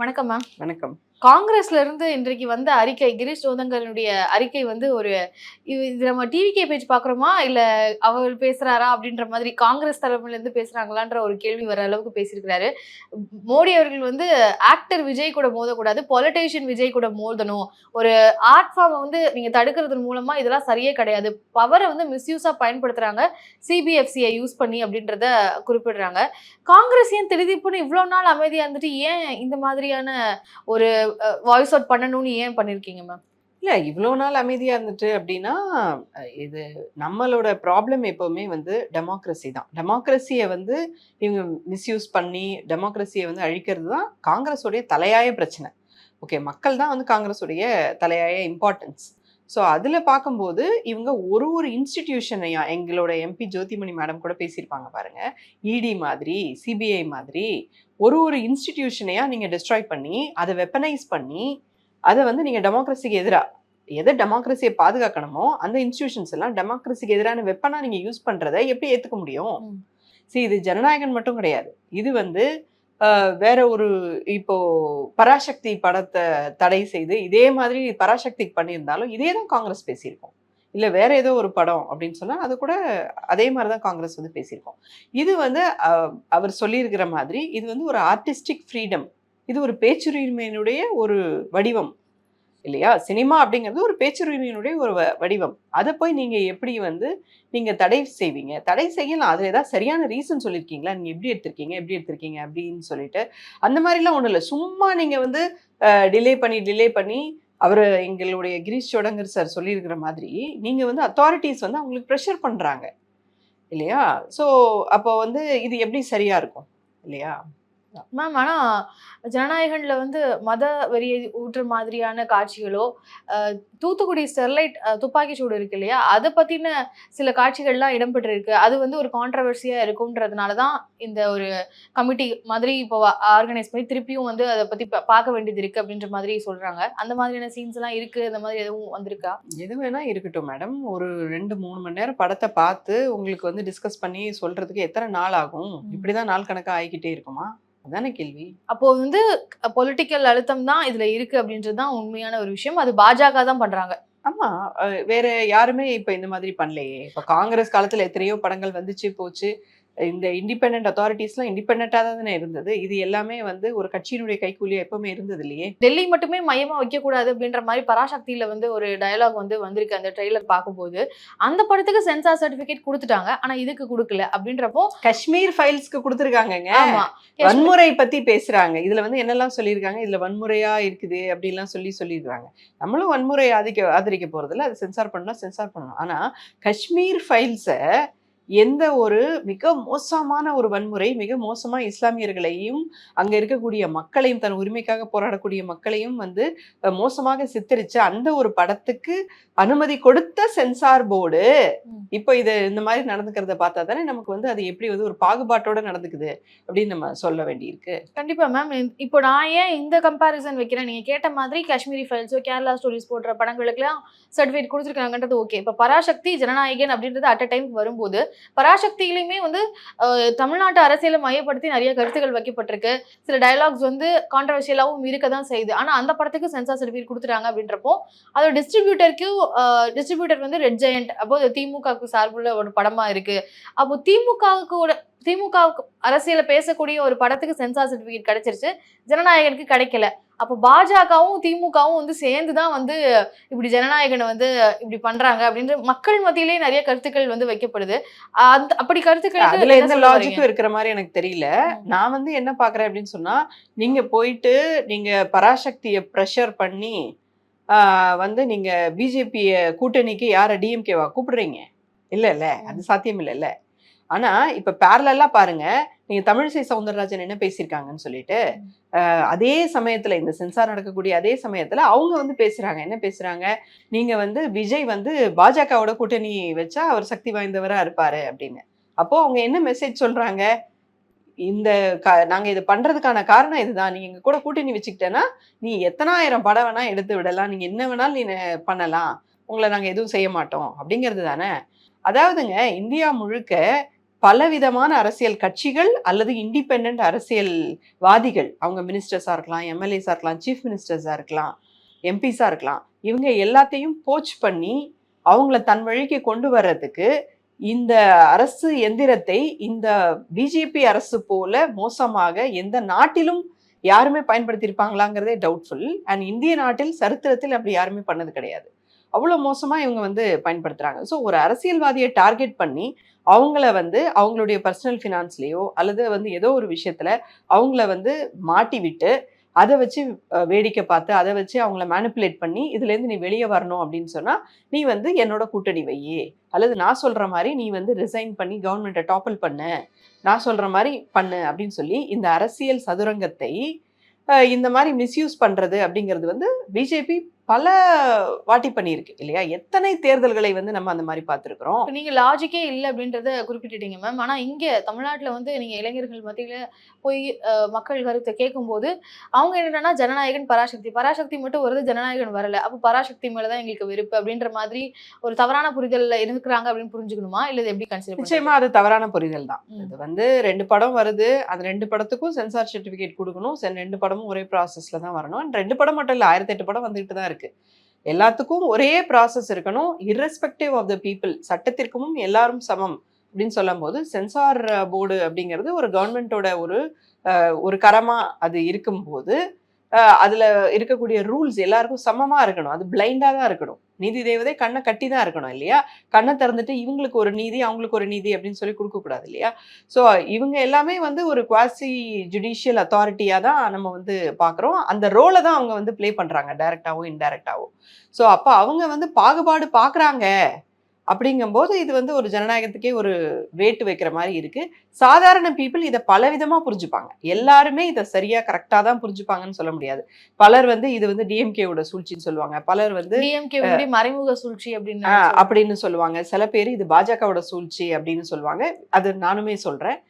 வணக்கம் மேம். வணக்கம். காங்கிரஸ்ல இருந்து இன்றைக்கு வந்த அறிக்கை கிரீஷ் ஜோதங்கனுடைய அறிக்கை வந்து ஒரு இது நம்ம டிவிகே பேஜ் பாக்குறோமா? இல்ல அவர் பேசுறாரா? அப்படின்ற மாதிரி காங்கிரஸ் தலைமையில இருந்து பேசுறாங்களான்ற ஒரு கேள்வி வர அளவுக்கு பேசியிருக்கிறாரு. மோடி அவர்கள் வந்து ஆக்டர் விஜய் கூட மோதக்கூடாது பொலிட்டீஷியன் விஜய் கூட மோதணும். ஒரு ஆர்ட் ஃபார்மை வந்து நீங்க தடுக்கிறது மூலமா இதெல்லாம் சரியே கிடையாது. பவரை வந்து மிஸ்யூஸா பயன்படுத்துறாங்க. சிபிஎஃப்சியை யூஸ் பண்ணி அப்படின்றத குறிப்பிடுறாங்க. காங்கிரஸ் ஏன் தெளிதிப்புன்னு இவ்வளவு நாள் அமைதியா இருந்துட்டு ஏன் இந்த மாதிரியான ஒரு வாய்ஸ் அவுட் பண்ணணும்னு ஏன் பண்ணியிருக்கீங்க மேம் இல்லை இவ்வளோ நாள் அமைதியாக இருந்துட்டு அப்படின்னா இது நம்மளோட ப்ராப்ளம் எப்போவுமே வந்து டெமோக்ரஸி தான். டெமோக்ரஸியை வந்து இவங்க மிஸ்யூஸ் பண்ணி டெமோக்ரஸியை வந்து அழிக்கிறது தான் காங்கிரஸோடைய தலையாய பிரச்சனை. ஓகே மக்கள் தான் வந்து காங்கிரஸுடைய தலையாய இம்பார்ட்டன்ஸ் ஸோ அதில் பார்க்கும்போது இவங்க ஒரு ஒரு இன்ஸ்டிடியூஷனையா எங்களோட எம்பி ஜோதிமணி மேடம் கூட பேசியிருப்பாங்க பாருங்க. இடி மாதிரி சிபிஐ மாதிரி ஒரு ஒரு இன்ஸ்டிடியூஷனையா நீங்கள் டிஸ்ட்ராய் பண்ணி அதை வெப்பனைஸ் பண்ணி அதை வந்து நீங்கள் டெமோக்ரஸிக்கு எதிராக எதை டெமோக்ரஸியை பாதுகாக்கணுமோ அந்த இன்ஸ்டிடியூஷன்ஸ் எல்லாம் டெமோக்ரஸிக்கு எதிரான வெப்பனா நீங்கள் யூஸ் பண்ணுறதை எப்படி ஏற்றுக்க முடியும். சரி இது ஜனநாயகன் மட்டும் கிடையாது. இது வந்து வேற ஒரு இப்போ பராசக்தி படத்தை தடை செய்து இதே மாதிரி பராசக்திக்கு பண்ணியிருந்தாலும் இதே தான் காங்கிரஸ் பேசியிருக்கோம். இல்லை வேற ஏதோ ஒரு படம் அப்படின்னு சொன்னால் அது கூட அதே மாதிரி தான் காங்கிரஸ் வந்து பேசியிருக்கோம். இது வந்து அவர் சொல்லியிருக்கிற மாதிரி இது வந்து ஒரு ஆர்டிஸ்டிக் ஃப்ரீடம் இது ஒரு பேச்சுரிமையினுடைய ஒரு வடிவம். இல்லையா? சினிமா அப்படிங்கிறது ஒரு பேச்சுரிமையினுடைய ஒரு வ- வடிவம். அதை போய் நீங்கள் எப்படி வந்து நீங்கள் தடை செய்வீங்க? தடை செய்யலாம் அதில் ஏதாவது சரியான ரீசன் சொல்லியிருக்கீங்களா நீங்கள் எப்படி எடுத்திருக்கீங்க? எப்படி எடுத்திருக்கீங்க? அப்படின்னு சொல்லிட்டு அந்த மாதிரிலாம் ஒன்றும் இல்லை. சும்மா நீங்கள் வந்து டிலே பண்ணி டிலே பண்ணி அவர் எங்களுடைய கிரீஷ் சோடங்கர் சார் சொல்லியிருக்கிற மாதிரி நீங்கள் வந்து அத்தாரிட்டிஸ் வந்து அவங்களுக்கு ப்ரெஷர் பண்ணுறாங்க இல்லையா? ஸோ அப்போ வந்து இது எப்படி சரியாக இருக்கும்? இல்லையா? மேம் ஆனா ஜனநாயகன்ல வந்து மத வெறியை ஊற்ற மாதிரியான காட்சிகளோ தூத்துக்குடி ஸ்டெர்லைட் துப்பாக்கி சூடு இருக்கு இல்லையா? அதை பத்தின சில காட்சிகள்லாம் இடம்பெற்றிருக்கு. அது வந்து ஒரு கான்ட்ரவர்சியா இருக்கும்ன்றதுனால தான் இந்த ஒரு கமிட்டி மாதிரி இப்போ ஆர்கனைஸ் பண்ணி திருப்பியும் வந்து அதை பத்தி பா- பார்க்க வேண்டியது இருக்கு அப்படின்ற மாதிரி சொல்றாங்க. அந்த மாதிரியான சீன்ஸ் எல்லாம் இருக்கு. அந்த மாதிரி எதுவும் வந்திருக்கா? எது வேணா இருக்கட்டும் மேடம் ஒரு ரெண்டு மூணு மணி நேரம் படத்தை பார்த்து உங்களுக்கு வந்து டிஸ்கஸ் பண்ணி சொல்றதுக்கு எத்தனை நாள் ஆகும்? ம். இப்படிதான் நாள் கணக்கா ஆகிக்கிட்டே இருக்குமா? அதானே கேள்வி? அப்போ வந்து பொலிட்டிக்கல் அழுத்தம் தான் இதுல இருக்கு அப்படின்றது தான் உண்மையான ஒரு விஷயம். அது பாஜக தான் பண்றாங்க. ஆமா. வேற யாருமே இப்ப இந்த மாதிரி பண்ணலையே. இப்ப காங்கிரஸ் காலத்துல எத்தனையோ படங்கள் வந்துச்சு போச்சு. இந்த இண்டிபெண்ட் அத்தாரிட்டிஸ்லாம் இண்டிபெண்டா தானே இருந்தது. இது எல்லாமே வந்து ஒரு கட்சியினுடைய கைக்கூலியா எப்பவுமே இருந்தது இல்லையே? டெல்லி மட்டுமே மையமா வைக்க கூடாது அப்படின்ற மாதிரி பராசக்தியில வந்து ஒரு டயலாக் வந்து வந்திருக்கு. அந்த ட்ரெய்லர் பார்க்கும்போது அந்த படத்துக்கு சென்சார் சர்டிபிகேட் கொடுத்துட்டாங்க. ஆனா இதுக்கு கொடுக்கல அப்படின்றப்போ காஷ்மீர் ஃபைல்ஸ்க்கு கொடுத்துருக்காங்கங்க. வன்முறை பத்தி பேசுறாங்க. இதுல வந்து என்னெல்லாம் சொல்லியிருக்காங்க? இதுல வன்முறையா இருக்குது அப்படிலாம் சொல்லி சொல்லியிருக்காங்க. நம்மளும் வன்முறை ஆதிக்க ஆதரிக்க போறதில்ல. அது சென்சார் பண்ணணும் சென்சார் பண்ணணும். ஆனா காஷ்மீர் ஃபைல்ஸை எந்த ஒரு மிக மோசமான ஒரு வன்முறை மிக மோசமா இஸ்லாமியர்களையும் அங்க இருக்கக்கூடிய மக்களையும் தன் உரிமைக்காக போராடக்கூடிய மக்களையும் வந்து மோசமாக சித்தரிச்ச அந்த ஒரு படத்துக்கு அனுமதி கொடுத்த சென்சார் போர்டு. இப்போ இது இந்த மாதிரி நடந்துக்கிறத பார்த்தா தானே நமக்கு வந்து அது எப்படி வந்து ஒரு பாகுபாட்டோட நடந்துக்குது அப்படின்னு நம்ம சொல்ல வேண்டியிருக்கு. கண்டிப்பா மேம் இப்போ நான் ஏன் இந்த கம்பாரிசன் வைக்கிறேன்? நீங்க கேட்ட மாதிரி காஷ்மீரி ஃபைல்ஸோ கேரளா ஸ்டோரிஸ் போடுற படங்களுக்குலாம் சர்டிஃபிகேட் கொடுத்துருக்காங்கன்றது ஓகே இப்போ பராசக்தி ஜனநாயகன் அப்படின்றது அட் அ டைம் வரும்போது பராசக்தியிலையுமே வந்து தமிழ்நாட்டு அரசியலை மையப்படுத்தி நிறைய கருத்துக்கள் வைக்கப்பட்டிருக்கு. சில டயலாக்ஸ் வந்து கான்ட்ரவர்ஷியலாகவும் இருக்க தான் செய்யுது. ஆனால் அந்த படத்துக்கு சென்சார் சர்டிஃபிகேட் கொடுத்துட்டாங்க அப்படின்றப்போ அதோட டிஸ்ட்ரிபியூட்டருக்கு டிஸ்ட்ரிபியூட்டர் வந்து ரெட் ஜெயண்ட் அப்போது திமுகவுக்கு சார்புள்ள ஒரு படமாக இருக்குது அப்போ திமுகவுக்கு திமுக அரசியல பேசக்கூடிய ஒரு படத்துக்கு சென்சார் சர்டிபிகேட் கிடைச்சிருச்சு. ஜனநாயகனுக்கு கிடைக்கல. அப்போ பாஜகவும் திமுகவும் வந்து சேர்ந்து தான் வந்து இப்படி ஜனநாயகனை வந்து இப்படி பண்றாங்க அப்படின்ற மக்கள் மத்தியிலே நிறைய கருத்துக்கள் வந்து வைக்கப்படுது. அந்த அப்படி கருத்துக்களுக்கு அதுல எந்த? லாஜிக்கும் இருக்கிற மாதிரி எனக்கு தெரியல. நான் வந்து என்ன பாக்குறேன் அப்படின்னு சொன்னா நீங்க போயிட்டு நீங்க பராசக்தியை ப்ரெஷர் பண்ணி வந்து நீங்க பிஜேபிய கூட்டணிக்கு யார டிஎம்கேவா கூப்பிடுறீங்க? இல்ல இல்ல. அது சாத்தியம் இல்ல இல்ல. ஆனா இப்ப பேரலா பாருங்க. நீங்க தமிழிசை சவுந்தரராஜன் என்ன பேசியிருக்காங்கன்னு சொல்லிட்டு அதே சமயத்துல இந்த சென்சார் நடக்கக்கூடிய அதே சமயத்துல அவங்க வந்து பேசுறாங்க. என்ன பேசுறாங்க? நீங்க வந்து விஜய் வந்து பாஜகவோட கூட்டணி வச்சா அவர் சக்தி வாய்ந்தவரா இருப்பாரு அப்படின்னு. அப்போ அவங்க என்ன மெசேஜ் சொல்றாங்க? இந்த க- நாங்க இது பண்றதுக்கான காரணம் இதுதான். நீங்க எங்க கூட கூட்டணி வச்சுக்கிட்டேன்னா நீ எத்தனாயிரம் படம் வேணா எடுத்து விடலாம். நீங்க என்ன வேணாலும் நீ நெ- பண்ணலாம். உங்களை நாங்க எதுவும் செய்ய மாட்டோம். அப்படிங்கிறது தானே? அதாவதுங்க இந்தியா முழுக்க பலவிதமான அரசியல் கட்சிகள் அல்லது இண்டிபெண்ட் அரசியல்வாதிகள் அவங்க மினிஸ்டர்ஸாக இருக்கலாம் எம்எல்ஏஸாக இருக்கலாம் சீஃப் மினிஸ்டர்ஸாக இருக்கலாம் எம்பிஸாக இருக்கலாம் இவங்க எல்லாத்தையும் போச் பண்ணி அவங்கள தன் வழிக்கு கொண்டு வர்றதுக்கு இந்த அரசு எந்திரத்தை இந்த பிஜேபி அரசு போல மோசமாக எந்த நாட்டிலும் யாருமே பயன்படுத்தியிருப்பாங்களாங்கிறதே டவுட்ஃபுல் அண்ட் இந்திய நாட்டில் சரித்திரத்தில் அப்படி யாருமே பண்ணது கிடையாது. அவ்வளோ மோசமாக இவங்க வந்து பயன்படுத்துகிறாங்க ஸோ ஒரு அரசியல்வாதியை டார்கெட் பண்ணி அவங்கள வந்து அவங்களுடைய பர்சனல் ஃபினான்ஸ்லேயோ அல்லது வந்து ஏதோ ஒரு விஷயத்தில் அவங்கள வந்து மாட்டி விட்டு அதை வச்சு வேடிக்கை பார்த்து அதை வச்சு அவங்கள மேனிப்புலேட் பண்ணி இதுலேருந்து நீ வெளியே வரணும் அப்படின்னு சொன்னால் நீ வந்து என்னோட கூட்டணி வையே. அல்லது நான் சொல்கிற மாதிரி நீ வந்து ரிசைன் பண்ணி கவர்மெண்ட்டை டாப்பிள் பண்ணு. நான் சொல்கிற மாதிரி பண்ணு அப்படின்னு சொல்லி இந்த அரசியல் சதுரங்கத்தை இந்த மாதிரி மிஸ்யூஸ் பண்ணுறது அப்படிங்கிறது வந்து பிஜேபி பல வாட்டி பண்ணியிருக்கு இல்லையா? எத்தனை தேர்தல்களை வந்து நம்ம அந்த மாதிரி பார்த்துருக்குறோம்? இப்ப நீங்க லாஜிக்கே இல்ல அப்படின்றத குறிப்பிட்டுட்டீங்க மேம் ஆனா இங்க தமிழ்நாட்டுல வந்து நீங்க இளைஞர்கள் மத்தியில போய் மக்கள் கருத்தை கேட்கும்போது அவங்க என்னன்னா ஜனநாயகன் பராசக்தி. பராசக்தி மட்டும் வருது ஜனநாயகன் வரல. அப்ப பராசக்தி மேலதான் எங்களுக்கு வெறுப்பு அப்படின்ற மாதிரி ஒரு தவறான புரிதல்ல இருக்கிறாங்க அப்படின்னு புரிஞ்சுக்கணுமா? இல்ல எப்படி கன்சிடர் நிச்சயமா அது தவறான புரிதல் தான். இது வந்து ரெண்டு படம் வருது. அந்த ரெண்டு படத்துக்கும் சென்சார் சர்டிபிகேட் கொடுக்கணும். ரெண்டு படமும் ஒரே ப்ராசஸ்ல தான் வரணும். ரெண்டு படம் மட்டும் இல்ல ஆயிரத்தி எட்டு படம் வந்துட்டு தான் இருக்கு. எல்லாத்துக்கும் ஒரே ப்ராசஸ் இருக்கணும். இர்ரெஸ்பெக்டிவ் ஆஃப் த பீப்புள் சட்டத்திற்கும் எல்லாரும் சமம் அப்படின்னு சொல்லும் போது சென்சார் போர்டு அப்படிங்கிறது ஒரு கவர்மெண்ட்டோட ஒரு ஒரு கரமா அது இருக்கும்போது அதுல இருக்கக்கூடிய ரூல்ஸ் எல்லாருக்கும் சமமா இருக்கணும். அது பிளைண்டா தான் இருக்கணும். நீதி தேவதை கண்ணை கட்டி தான் இருக்கணும் இல்லையா? கண்ணை திறந்துட்டு இவங்களுக்கு ஒரு நீதி அவங்களுக்கு ஒரு நீதி அப்படின்னு சொல்லி கொடுக்க கூடாது இல்லையா? ஸோ இவங்க எல்லாமே வந்து ஒரு குவாசி ஜுடிஷியல் அத்தாரிட்டியாக தான் நம்ம வந்து பார்க்குறோம். அந்த ரோலை தான் அவங்க வந்து ப்ளே பண்ணுறாங்க டைரக்டாவோ இன்டைரக்டாகவும் ஸோ அப்போ அவங்க வந்து பாகுபாடு பார்க்குறாங்க. அப்படிங்கும்போது இது வந்து ஒரு ஜனநாயகத்துக்கே ஒரு வேட்டு வைக்கிற மாதிரி இருக்கு. சாதாரண பீப்புள் இதை பலவிதமா புரிஞ்சுப்பாங்க. எல்லாருமே இதை சரியா கரெக்டா தான் புரிஞ்சுப்பாங்கன்னு சொல்ல முடியாது. பலர் வந்து இது வந்து டிஎம்கேவோட சூழ்ச்சின்னு சொல்லுவாங்க. பலர் வந்து டிஎம்கே மறைமுக சூழ்ச்சி அப்படின்னு. அப்படின்னு சொல்லுவாங்க. சில பேர் இது பாஜகவோட சூழ்ச்சி அப்படின்னு சொல்லுவாங்க. அது நானுமே சொல்றேன்.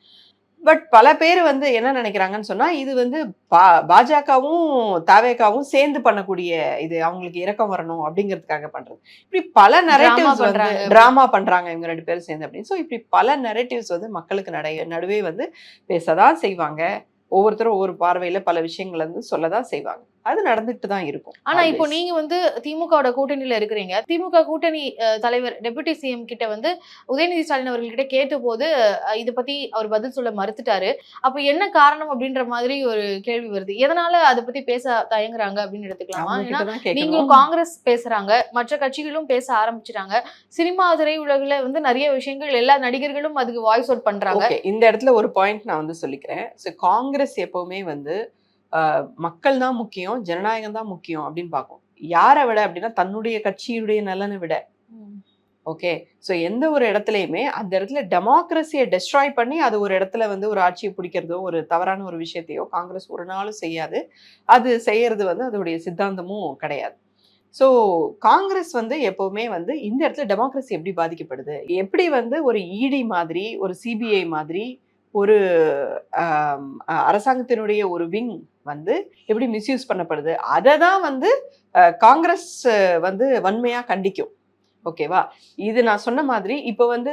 பட் பல பேர் வந்து என்ன நினைக்கிறாங்கன்னு சொன்னா இது வந்து பா- பாஜகவும் தாவேகாவும் சேர்ந்து பண்ணக்கூடிய இது அவங்களுக்கு இறக்கம் வரணும் அப்படிங்கிறதுக்காக பண்றது. இப்படி பல நரேட்டிவ்ஸ் வந்து. டிராமா பண்றாங்க இவங்க ரெண்டு பேரும் சேர்ந்து அப்படின்னு. ஸோ இப்படி பல நரேட்டிவ்ஸ் வந்து மக்களுக்கு நடை நடுவே வந்து பேசதான் செய்வாங்க. ஒவ்வொருத்தரும் ஒவ்வொரு பார்வையில பல விஷயங்கள் வந்து சொல்லதான் செய்வாங்க. அது நடந்துட்டு தான் இருக்கும். ஆனா இப்போ. நீங்க வந்து திமுகவோட கூட்டணியில இருக்கிறீங்க. திமுக கூட்டணி தலைவர் டெபுட்டி சிஎம் கிட்ட வந்து உதயநிதி ஸ்டாலின் அவர்கள்கிட்ட கேட்டபோது அஹ், இத பத்தி அவர் பதில் சொல்ல மறுத்துட்டாரு. அப்ப என்ன காரணம் அப்படின்ற மாதிரி ஒரு கேள்வி வருது. எதனால அதை பத்தி பேச தயங்குறாங்க அப்படின்னு எடுத்துக்கலாமா? ஏன்னா கிட்ட. நீங்களும் காங்கிரஸ் பேசுறாங்க. மற்ற கட்சிகளும் பேச ஆரம்பிச்சிட்டாங்க. சினிமா திரை உலகில வந்து நிறைய விஷயங்கள் எல்லா நடிகர்களும் அதுக்கு வாய்ஸ் அவுட் பண்றாங்க. இந்த இடத்துல ஒரு பாயிண்ட் நான் வந்து சொல்லிக்கிறேன். காங்கிரஸ் எப்பவுமே வந்து மக்கள் தான் முக்கியம் ஜனநாயகம் தான் முக்கியம் அப்படின்னு பார்க்கும். யாரை விட அப்படின்னா தன்னுடைய கட்சியுடைய நலனை விட. ஓகே? ஸோ எந்த ஒரு இடத்துலையுமே அந்த இடத்துல டெமோக்ரஸியை டெஸ்ட்ராய் பண்ணி அது ஒரு இடத்துல வந்து ஒரு ஆட்சியை பிடிக்கிறதோ ஒரு தவறான ஒரு விஷயத்தையோ காங்கிரஸ் ஒரு நாளும் செய்யாது. அது செய்யறது வந்து அதோடைய சித்தாந்தமும் கிடையாது. ஸோ காங்கிரஸ் வந்து எப்பவுமே வந்து இந்த இடத்துல டெமோக்ரஸி எப்படி பாதிக்கப்படுது? எப்படி வந்து ஒரு இடி மாதிரி ஒரு சிபிஐ மாதிரி ஒரு அரசாங்கத்தினுடைய ஒரு விங் வந்து எப்படி மிஸ்யூஸ் பண்ணப்படுது? அதை தான் வந்து காங்கிரஸ் வந்து வன்மையாக கண்டிக்கும். ஓகேவா இது நான் சொன்ன மாதிரி இப்போ வந்து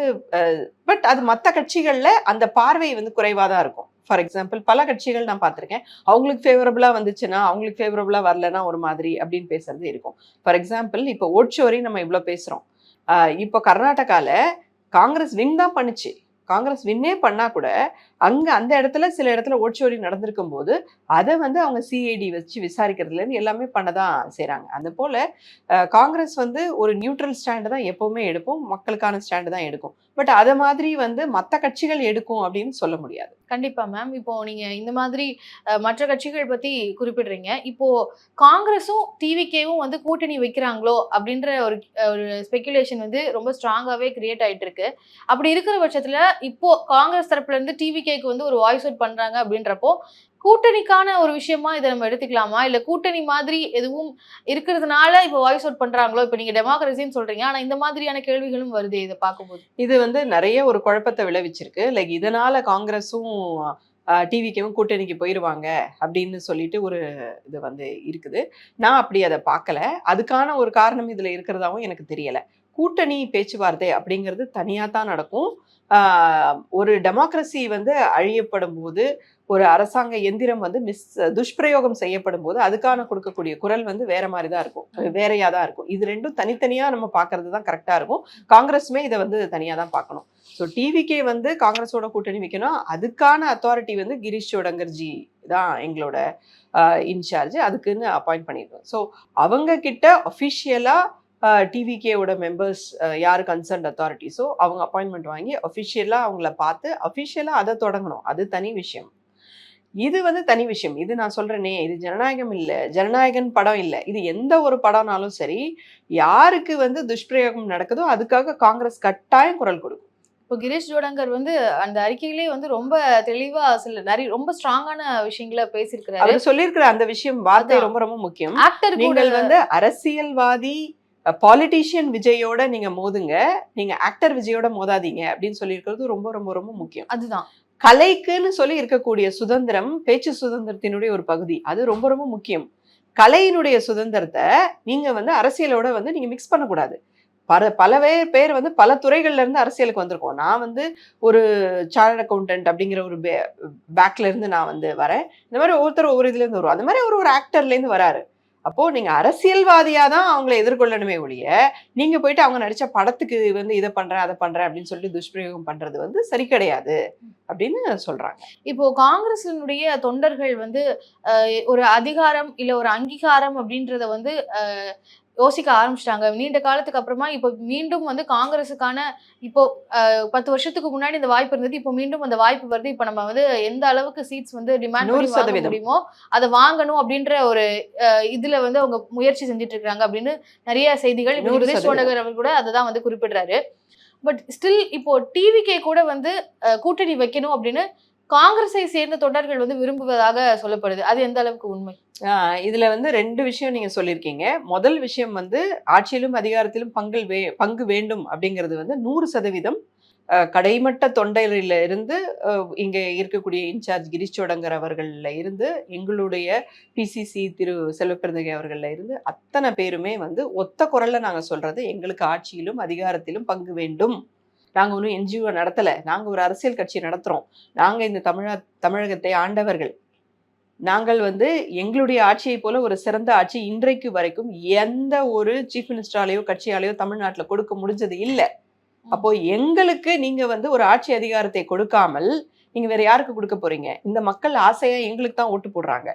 பட் அது மற்ற கட்சிகளில் அந்த பார்வை வந்து குறைவாக தான் இருக்கும். ஃபார் எக்ஸாம்பிள் பல கட்சிகள் நான் பார்த்துருக்கேன். அவங்களுக்கு ஃபேவரபுளாக வந்துச்சுன்னா அவங்களுக்கு ஃபேவரபுளாக வரலன்னா ஒரு மாதிரி அப்படின்னு பேசுறது இருக்கும். ஃபார் எக்ஸாம்பிள் இப்போ ஓட்சோரி நம்ம இவ்வளோ பேசுகிறோம் இப்போ கர்நாடகாவில் காங்கிரஸ் விங் தான் பண்ணுச்சு. காங்கிரஸ் வின்னே பண்ணா கூட அங்க அந்த இடத்துல சில இடத்துல ஓட்சோரி நடந்திருக்கும் போது அதை வந்து அவங்க சிஐடி வச்சு விசாரிக்கிறதுல இருந்து எல்லாமே பண்ணதான் செய்யறாங்க அந்த போல அஹ், காங்கிரஸ் வந்து ஒரு நியூட்ரல் ஸ்டாண்டு தான் எப்பவுமே எடுப்போம். மக்களுக்கான ஸ்டாண்டு தான் எடுக்கும். பட் அதை மாதிரி வந்து மற்ற கட்சிகள் எடுக்கும் அப்படின்னு சொல்ல முடியாது. கண்டிப்பா மேம் இப்போ நீங்க இந்த மாதிரி மற்ற கட்சிகள் பத்தி குறிப்பிடுறீங்க. இப்போ காங்கிரஸும் டிவிகேவும் வந்து கூட்டணி வைக்கிறாங்களோ அப்படின்ற ஒரு ஒரு ஸ்பெகுலேஷன் வந்து ரொம்ப ஸ்ட்ராங்காவே கிரியேட் ஆயிட்டு இருக்கு அப்படி இருக்கிற பட்சத்துல இப்போ காங்கிரஸ் தரப்புல இருந்து டிவிகேக்கு வந்து ஒரு வாய்ஸ் அவுட் பண்றாங்க அப்படின்றப்போ கூட்டணிக்கான ஒரு விஷயமா இதை நம்ம எடுத்துக்கலாமா? இல்லை கூட்டணி மாதிரி எதுவும் இருக்கிறதுனால இப்போ வாய்ஸ் அவுட் பண்ணுறாங்களோ இப்போ நீங்கள் டெமோக்ரஸின்னு சொல்கிறீங்க ஆனால் இந்த மாதிரியான கேள்விகளும் வருது இதை பார்க்கும்போது. இது வந்து நிறைய ஒரு குழப்பத்தை விளைவிச்சிருக்கு. லைக் இதனால் காங்கிரஸும் டிவிக்கும் கூட்டணிக்கு போயிடுவாங்க அப்படின்னு சொல்லிட்டு ஒரு இது வந்து இருக்குது. நான் அப்படி அதை பார்க்கல. அதுக்கான ஒரு காரணம் இதில் இருக்கிறதாவும் எனக்கு தெரியலை. கூட்டணி பேச்சுவார்த்தை அப்படிங்கிறது தனியாக தான் நடக்கும் ஒரு டெமோக்ரஸி வந்து அழியப்படும் போது ஒரு அரசாங்க எந்திரம் வந்து மிஸ் துஷ்பிரயோகம் செய்யப்படும் போது அதுக்கான கொடுக்கக்கூடிய குரல் வந்து வேற மாதிரி தான் இருக்கும் வேறையா தான் இருக்கும். இது ரெண்டும் தனித்தனியா நம்ம பார்க்கிறது தான் கரெக்டா இருக்கும். காங்கிரஸுமே இதை வந்து தனியா தான் பார்க்கணும் ஸோ டிவிக்கே வந்து காங்கிரஸோட கூட்டணி வைக்கணும் அதுக்கான அத்தாரிட்டி வந்து கிரீஷ் சோடங்கர்ஜி தான் எங்களோட இன்சார்ஜ் அதுக்குன்னு அப்பாயிண்ட் பண்ணியிருக்கோம். ஸோ அவங்க கிட்ட அஃபிஷியலா டிவிகேவோட மெம்பர்ஸ் யார் கன்சர்ன் அத்தாரிட்டிஸோ அவங்க அப்பாயின்மெண்ட் வாங்கி அஃபிஷியலாக அவங்கள பார்த்து அஃபிஷியலாக அதை தொடங்கணும். அது தனி விஷயம். இது வந்து தனி விஷயம். இது நான் சொல்றேனே இது ஜனநாயகம் இல்ல ஜனநாயகன் படம் இல்ல. இது எந்த ஒரு படம்னாலும் சரி யாருக்கு வந்து துஷ்பிரயோகம் நடக்குதோ அதுக்காக காங்கிரஸ் கட்டாயம் குரல் கொடுக்கும். இப்போ கிரீஷ் ஜோடங்கர் வந்து அந்த அறிக்கையிலே வந்து ரொம்ப தெளிவா சில நிறைய ரொம்ப ஸ்ட்ராங்கான விஷயங்களை பேசியிருக்கிறாரு. அவர் சொல்லியிருக்கிற அந்த விஷயம் வார்த்தை. ரொம்ப ரொம்ப முக்கியம். ஆக்டர் கூட நீங்கள் வந்து அரசியல்வாதி பாலிட்டிஷியன் விஜயோட நீங்க மோதுங்க நீங்க ஆக்டர் விஜயோட மோதாதீங்க அப்படின்னு சொல்லியிருக்கிறது ரொம்ப ரொம்ப ரொம்ப முக்கியம். அதுதான். கலைக்குன்னு சொல்லி இருக்கக்கூடிய சுதந்திரம் பேச்சு சுதந்திரத்தினுடைய ஒரு பகுதி. அது ரொம்ப ரொம்ப முக்கியம். கலையினுடைய சுதந்திரத்தை நீங்க வந்து அரசியலோட வந்து நீங்க மிக்ஸ் பண்ணக்கூடாது. பல பலவே பேர் வந்து பல துறைகள்ல இருந்து அரசியலுக்கு வந்திருக்கோம். நான் வந்து ஒரு சார்ட் அக்கௌண்டன்ட் அப்படிங்கிற ஒரு பேக்ல இருந்து நான் வந்து வரேன். இந்த மாதிரி ஒவ்வொருத்தர் ஒவ்வொரு இதுல இருந்து வருவோம் அந்த மாதிரி ஒரு ஒரு ஆக்டர்ல இருந்து வராரு. அப்போ நீங்க அரசியல்வாதியா தான் அவங்கள எதிர்கொள்ளணுமே ஒழிய நீங்க போயிட்டு அவங்க நடிச்ச படத்துக்கு வந்து இதை பண்றேன் அதை பண்றேன் அப்படின்னு சொல்லி துஷ்பிரயோகம் பண்றது வந்து சரி கிடையாது அப்படின்னு சொல்றாங்க. இப்போ காங்கிரசினுடைய தொண்டர்கள் வந்து ஒரு அதிகாரம் இல்ல ஒரு அங்கீகாரம் அப்படின்றத வந்து யோசிக்க ஆரம்பிச்சிட்டாங்க நீண்ட காலத்துக்கு அப்புறமா இப்போ மீண்டும் வந்து காங்கிரஸுக்கான இப்போ பத்து வருஷத்துக்கு முன்னாடி இந்த வாய்ப்பு இருந்தது இப்போ மீண்டும் அந்த வாய்ப்பு வருது இப்போ நம்ம வந்து எந்த அளவுக்கு சீட்ஸ் வந்து டிமாண்ட் பண்ணி. முடியுமோ அதை வாங்கணும் அப்படின்ற ஒரு இதுல வந்து அவங்க முயற்சி செஞ்சுட்டு இருக்காங்க அப்படின்னு நிறைய செய்திகள் இப்போ. சோடகர் அவர் கூட அதை தான் வந்து குறிப்பிடுறாரு பட் ஸ்டில் இப்போ டிவிகே கூட வந்து கூட்டணி வைக்கணும் அப்படின்னு காங்கிரஸை சேர்ந்த தொண்டர்கள் வந்து விரும்புவதாக சொல்லப்படுது. அது எந்த அளவுக்கு உண்மை? இதுல வந்து ரெண்டு விஷயம் நீங்க சொல்லியிருக்கீங்க. முதல் விஷயம் வந்து ஆட்சியிலும் அதிகாரத்திலும் பங்கு வே பங்கு வேண்டும் அப்படிங்கிறது வந்து நூறு சதவீதம் கடைமட்ட தொண்டையில இருந்து இங்கே இங்க இருக்கக்கூடிய இன்சார்ஜ் கிரீஷ் சோடங்கர் அவர்கள்ல இருந்து எங்களுடைய பிசிசி திரு செல்வப்பிரந்தகை அவர்கள்ல இருந்து அத்தனை பேருமே வந்து ஒத்த குரல்ல நாங்க சொல்றது எங்களுக்கு ஆட்சியிலும் அதிகாரத்திலும் பங்கு வேண்டும். நாங்க ஒன்றும் என்ஜிஓ நடத்தல. நாங்க ஒரு அரசியல் கட்சி நடத்துறோம். நாங்க இந்த தமிழ தமிழகத்தை ஆண்டவர்கள். நாங்கள் வந்து எங்களுடைய ஆட்சியை போல ஒரு சிறந்த ஆட்சி இன்றைக்கு வரைக்கும் எந்த ஒரு சீஃப் மினிஸ்டராலேயோ கட்சியாலேயோ தமிழ்நாட்டுல கொடுக்க முடிஞ்சது இல்ல. அப்போ எங்களுக்கு நீங்க வந்து ஒரு ஆட்சி அதிகாரத்தை கொடுக்காமல் நீங்க வேற யாருக்கு கொடுக்க போறீங்க? இந்த மக்கள் ஆசையா எங்களுக்கு தான் ஓட்டு போடுறாங்க.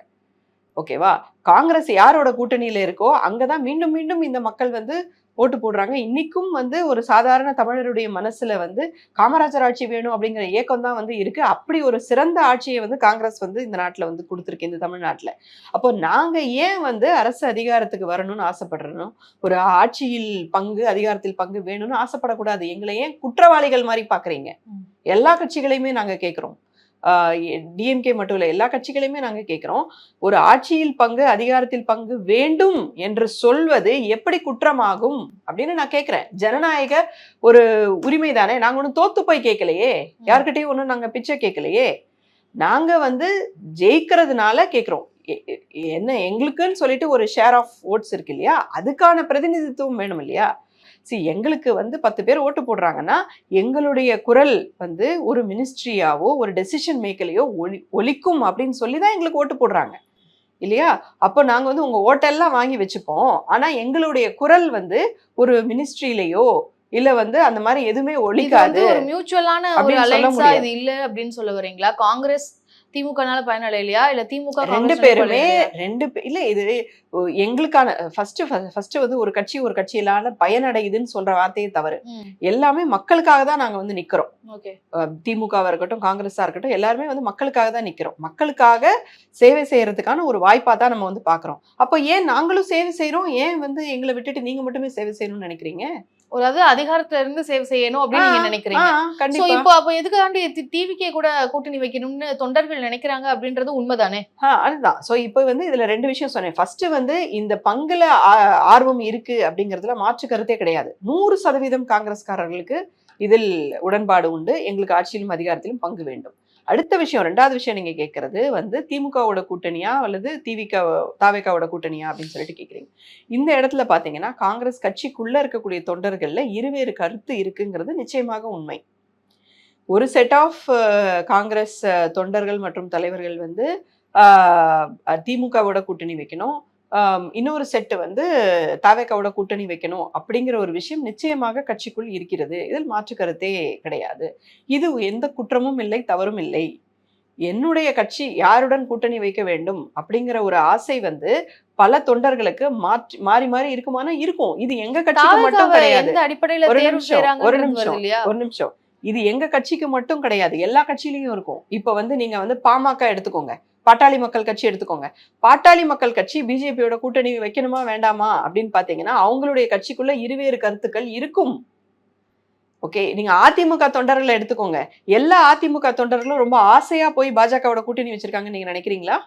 ஓகேவா? காங்கிரஸ் யாரோட கூட்டணியில இருக்கோ அங்கதான் மீண்டும் மீண்டும் இந்த மக்கள் வந்து ஓட்டு போடுறாங்க. இன்னைக்கும் வந்து ஒரு சாதாரண தமிழருடைய மனசுல வந்து காமராஜர் ஆட்சி வேணும் அப்படிங்கிற ஏக்கம் தான் வந்து இருக்கு. அப்படி ஒரு சிறந்த ஆட்சியை வந்து காங்கிரஸ் வந்து இந்த நாட்டுல வந்து கொடுத்துருக்கு இந்த தமிழ்நாட்டுல. அப்போ நாங்க ஏன் வந்து அரசு அதிகாரத்துக்கு வரணும்னு ஆசைப்படுறோம்? ஒரு ஆட்சியில் பங்கு அதிகாரத்தில் பங்கு வேணும்னு ஆசைப்படக்கூடாது. எங்களை ஏன் குற்றவாளிகள் மாதிரி பாக்குறீங்க. எல்லா கட்சிகளையுமே நாங்க கேட்கிறோம். டிஎம்கே மட்டும் இல்ல எல்லா கட்சிகளையுமே நாங்க கேட்கிறோம் ஒரு ஆட்சியில் பங்கு அதிகாரத்தில் பங்கு வேண்டும் என்று சொல்வது எப்படி குற்றமாகும் அப்படின்னு நான் கேட்கிறேன் ஜனநாயக ஒரு உரிமை தானே? நாங்க ஒன்றும் தோத்து போய் கேட்கலையே யார்கிட்டயும் ஒன்றும் நாங்க பிச்சை கேட்கலையே நாங்க வந்து ஜெயிக்கிறதுனால கேட்குறோம் என்ன எங்களுக்குன்னு சொல்லிட்டு ஒரு ஷேர் ஆஃப் ஓட்ஸ் இருக்கு இல்லையா? அதுக்கான பிரதிநிதித்துவம் வேணும் இல்லையா? சி எங்களுக்கு வந்து பத்து பேர் ஓட்டு போடுறாங்கன்னா எங்களுடைய குரல் வந்து ஒரு மினிஸ்ட்ரியாவோ ஒரு டெசிஷன் மேக்கலையோ ஒலி ஒலிக்கும் அப்படின்னு சொல்லி தான் எங்களுக்கு ஓட்டு போடுறாங்க. இல்லையா? அப்போ நாங்க வந்து உங்க ஓட்டெல்லாம் வாங்கி வச்சுப்போம். ஆனா எங்களுடைய குரல் வந்து ஒரு மினிஸ்ட்ரியிலேயோ இல்ல வந்து அந்த மாதிரி எதுவுமே ஒரு மியூச்சுவலான. இது இல்ல அப்படின்னு சொல்ல வரீங்களா? காங்கிரஸ் திமுகனால பயனடையலையா? இல்ல திமுக ரெண்டு பேருமே? ரெண்டு இல்ல இது எங்களுக்கான ஃபர்ஸ்ட் ஃபர்ஸ்ட் வந்து ஒரு கட்சி ஒரு கட்சியிலான பயனடையுதுன்னு சொல்ற வார்த்தையே தவறு. எல்லாமே மக்களுக்காக தான் நாங்க வந்து நிக்கிறோம். திமுகவா இருக்கட்டும் காங்கிரஸா இருக்கட்டும் எல்லாருமே வந்து மக்களுக்காக தான் நிக்கிறோம். மக்களுக்காக சேவை செய்யறதுக்கான ஒரு வாய்ப்பா தான் நம்ம வந்து பாக்குறோம். அப்போ ஏன் நாங்களும் சேவை செய்றோம்? ஏன் வந்து எங்களை விட்டுட்டு நீங்க மட்டுமே சேவை செய்யணும்னு நினைக்கிறீங்க? அதாவது அதிகாரத்துல இருந்து சேவை செய்யணும் அப்படின்னு நீங்க நினைக்கிறீங்க. இப்போ அப்ப எதுக்காண்டி டிவிக்கே கூட கூட்டணி வைக்கணும்னு தொண்டர்கள் நினைக்கிறாங்க அப்படின்றது உண்மைதானே? அதுதான். சோ இப்போ வந்து இதுல ரெண்டு விஷயம் சொன்னேன். ஃபர்ஸ்ட் வந்து இந்த பங்குல ஆர்வம் இருக்கு அப்படிங்கறதுல மாற்று கருத்தே கிடையாது. நூறு சதவீதம் காங்கிரஸ்காரர்களுக்கு இதில் உடன்பாடு உண்டு. எங்களுக்கு ஆட்சியிலும் அதிகாரத்திலும் பங்கு வேண்டும். அடுத்த விஷயம் ரெண்டாவது விஷயம் நீங்க கேட்கறது வந்து திமுகவோட கூட்டணியா அல்லது திவிக தாவேக்காவோட கூட்டணியா அப்படின்னு சொல்லிட்டு கேட்குறீங்க இந்த இடத்துல பாத்தீங்கன்னா காங்கிரஸ் கட்சிக்குள்ள இருக்கக்கூடிய தொண்டர்கள்ல இருவேறு கருத்து இருக்குங்கிறது நிச்சயமாக உண்மை. ஒரு செட் ஆஃப் காங்கிரஸ் தொண்டர்கள் மற்றும் தலைவர்கள் வந்து திமுகவோட கூட்டணி வைக்கணும். இன்னொரு செட்டு வந்து தாவேக்காவோட கூட்டணி வைக்கணும் அப்படிங்கிற ஒரு விஷயம் நிச்சயமாக கட்சிக்குள் இருக்கிறது. இதில் மாற்று கருத்தே கிடையாது. இது எந்த குற்றமும் இல்லை தவறும் இல்லை. என்னுடைய கட்சி யாருடன் கூட்டணி வைக்க வேண்டும் அப்படிங்கிற ஒரு ஆசை வந்து பல தொண்டர்களுக்கு மாற்றி மாறி மாறி இருக்குமானா இருக்கும். இது எங்க கட்சிக்கு மட்டும் கிடையாது. ஒரு நிமிஷம், ஒரு நிமிஷம். ஒரு நிமிஷம். இது எங்க கட்சிக்கு மட்டும் கிடையாது. எல்லா கட்சியிலயும் இருக்கும். இப்ப வந்து நீங்க வந்து பாமக எடுத்துக்கோங்க. பாட்டாளி மக்கள் கட்சி எடுத்துக்கோங்க. பாட்டாளி மக்கள் கட்சி பிஜேபியோட கூட்டணி வைக்கணுமா வேண்டாமா அப்படின்னு பாத்தீங்கன்னா அவங்களுடைய கட்சிக்குள்ள இருவேறு கருத்துக்கள் இருக்கும். ஓகே நீங்க அதிமுக தொண்டர்களை எடுத்துக்கோங்க. எல்லா அதிமுக தொண்டர்களும் ரொம்ப ஆசையா போய் பாஜகவோட கூட்டணி வச்சிருக்காங்கன்னு நீங்க நினைக்கிறீங்களா?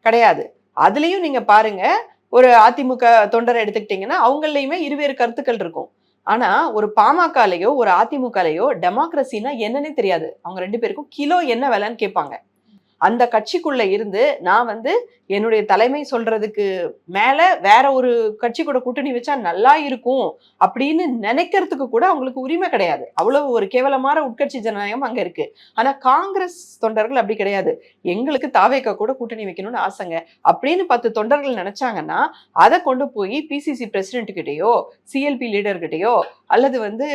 கிடையாது. அதுலயும் நீங்க பாருங்க ஒரு அதிமுக தொண்டரை எடுத்துக்கிட்டீங்கன்னா அவங்களையுமே இருவேறு கருத்துக்கள் இருக்கும். ஆனா ஒரு பாமகலையோ ஒரு அதிமுகலையோ டெமோக்ரஸினா என்னன்னே தெரியாது. அவங்க ரெண்டு பேருக்கும் கிலோ என்ன விலைன்னு கேட்பாங்க. அந்த கட்சிக்குள்ள இருந்து நான் வந்து என்னுடைய தலைமை சொல்றதுக்கு மேல வேற ஒரு கட்சி கூட கூட்டணி வச்சா நல்லா இருக்கும் அப்படின்னு நினைக்கிறதுக்கு கூட அவங்களுக்கு உரிமை கிடையாது. அவ்வளவு ஒரு கேவலமான உட்கட்சி ஜனநாயகம் அங்க இருக்கு. ஆனா காங்கிரஸ் தொண்டர்கள் அப்படி கிடையாது. எங்களுக்கு தாவேக்கா கூட கூட்டணி வைக்கணும்னு ஆசைங்க. அப்படின்னு பத்து தொண்டர்கள் நினைச்சாங்கன்னா அதை கொண்டு போய் பிசிசி பிரசிடென்ட் கிட்டேயோ சிஎல்பி லீடர்கிட்டயோ அல்லது வந்து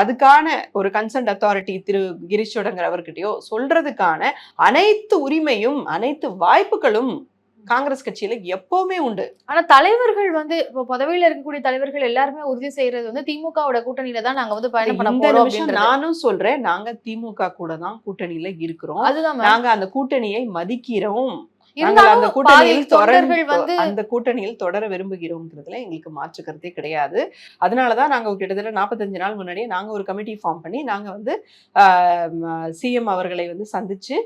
அதுக்கான ஒரு கன்சர்ன் அத்தாரிட்டி திரு கிரீஷ் அவர்கிட்டயோ சொல்றதுக்கான அனைத்து உரிமையும் அனைத்து வாய்ப்புகளும் காங்கிரஸ் கட்சியில எப்பவுமே உண்டு. ஆனா தலைவர்கள் வந்து இப்போ பதவியில இருக்கக்கூடிய தலைவர்கள் எல்லாருமே உறுதி செய்யறது வந்து திமுகவோட கூட்டணியில தான் நாங்க வந்து பயணம் பண்ண போறோம் நானும் சொல்றேன் நாங்க திமுக கூட தான் கூட்டணியில இருக்கிறோம். அதுதான். நாங்க அந்த கூட்டணியை மதிக்கிறோம். அந்த கூட்டணியில் வந்து அந்த கூட்டணியில் தொடர விரும்புகிறோம்ங்கிறதுல எங்களுக்கு மாற்று கருத்தே கிடையாது. அதனாலதான் நாங்க கிட்டத்தட்ட நாற்பத்தஞ்சு நாள் முன்னாடியே நாங்க ஒரு கமிட்டி ஃபார்ம் பண்ணி நாங்க வந்து சிஎம் அவர்களை வந்து சந்திச்சு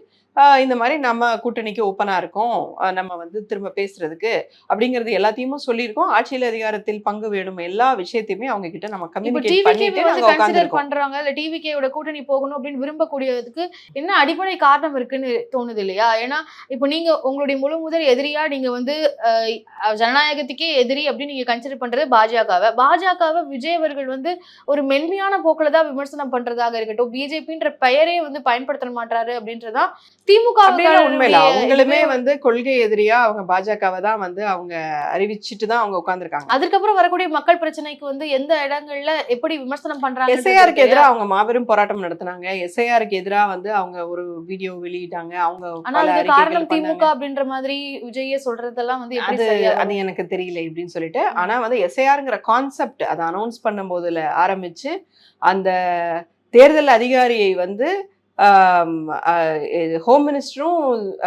இந்த மாதிரி நம்ம கூட்டணிக்கு ஓப்பனா இருக்கோம். நம்ம வந்து திரும்ப பேசுறதுக்கு அப்படிங்கிறது எல்லாத்தையுமே சொல்லியிருக்கோம். ஆட்சியில் அதிகாரத்தில் பங்கு வேணும் எல்லா விஷயத்தையுமே அவங்க கிட்ட நம்ம கம்யூனிகேட் பண்ணிட்டு பண்றாங்க. இல்ல டிவிகேயோட கூட்டணி போகணும் அப்படின்னு விரும்பக்கூடியதுக்கு என்ன அடிப்படை காரணம் இருக்குன்னு தோணுது இல்லையா? ஏன்னா இப்போ நீங்க உங்களுடைய முழு முதல் எதிரியா நீங்க வந்து ஜனநாயகத்துக்கே எதிரி அப்படின்னு நீங்க கன்சிடர் பண்றது பாஜகவை. பாஜகவை விஜய் அவர்கள் வந்து ஒரு மென்மையான போக்குல தான் விமர்சனம் பண்றதாக இருக்கட்டும். பிஜேபின்ற பெயரே வந்து பயன்படுத்த மாட்டாரு அப்படின்றதான் திமுக உண்மையில அவங்களுமே வந்து கொள்கை எதிரியா அவங்க பாஜகவை தான் வந்து அவங்க அறிவிச்சிட்டு தான் அவங்க உட்கார்ந்திருக்காங்க. அதுக்கப்புறம் வரக்கூடிய மக்கள் பிரச்சனைக்கு வந்து எந்த இடங்கள்ல எப்படி விமர்சனம் பண்றாங்க எஸ்ஐஆருக்கு எதிராக அவங்க மாபெரும் போராட்டம் நடத்தினாங்க. எஸ்ஐஆருக்கு எதிராக வந்து அவங்க ஒரு வீடியோ வெளியிட்டாங்க. அவங்க ஆனா காரணம் திமுக அப்படின்ற மாதிரி விஜய சொல்றதெல்லாம் வந்து அது அது எனக்கு தெரியல இப்படின்னு சொல்லிட்டு. ஆனா வந்து எஸ்ஐஆருங்கிற கான்செப்ட் அதை அனௌன்ஸ் பண்ணும் போதுல ஆரம்பிச்சு அந்த தேர்தல் அதிகாரியை வந்து ஹோம் மினிஸ்டரும்